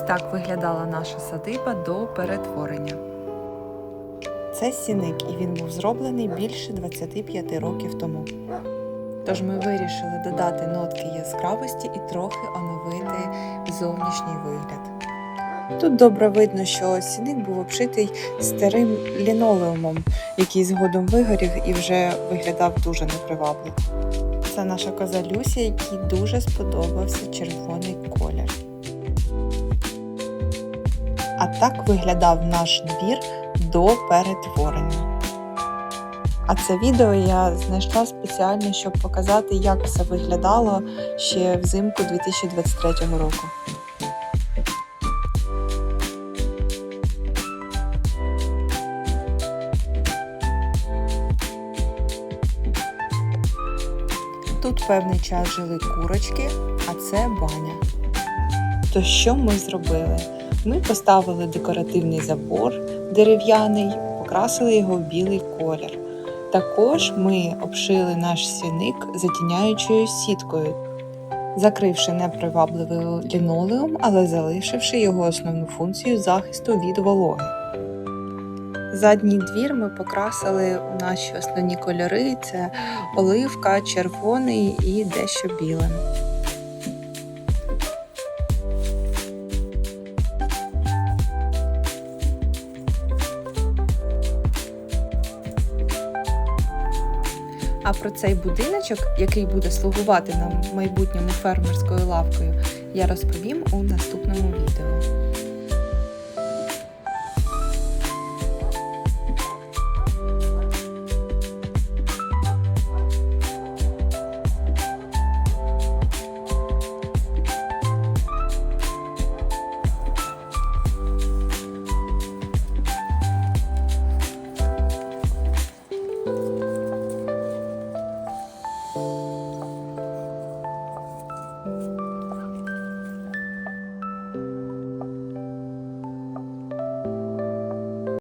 Ось так виглядала наша садиба до перетворення. Це сіник, і він був зроблений більше 25 років тому. Тож ми вирішили додати нотки яскравості і трохи оновити зовнішній вигляд. Тут добре видно, що сіник був обшитий старим лінолеумом, який згодом вигорів і вже виглядав дуже непривабливо. Це наша коза Люся, якій дуже сподобався червоний колір. А так виглядав наш двір до перетворення. А це відео я знайшла спеціально, щоб показати, як все виглядало ще взимку 2023 року. Тут певний час жили курочки, а це баня. То що ми зробили? Ми поставили декоративний забор дерев'яний, покрасили його в білий колір. Також ми обшили наш сіник затіняючою сіткою, закривши непривабливий лінолеум, але залишивши його основну функцію захисту від вологи. Задній двір ми покрасили у наші основні кольори: це оливка, червоний і дещо білим. А про цей будиночок, який буде слугувати нам майбутньому фермерською лавкою, я розповім у наступному відео.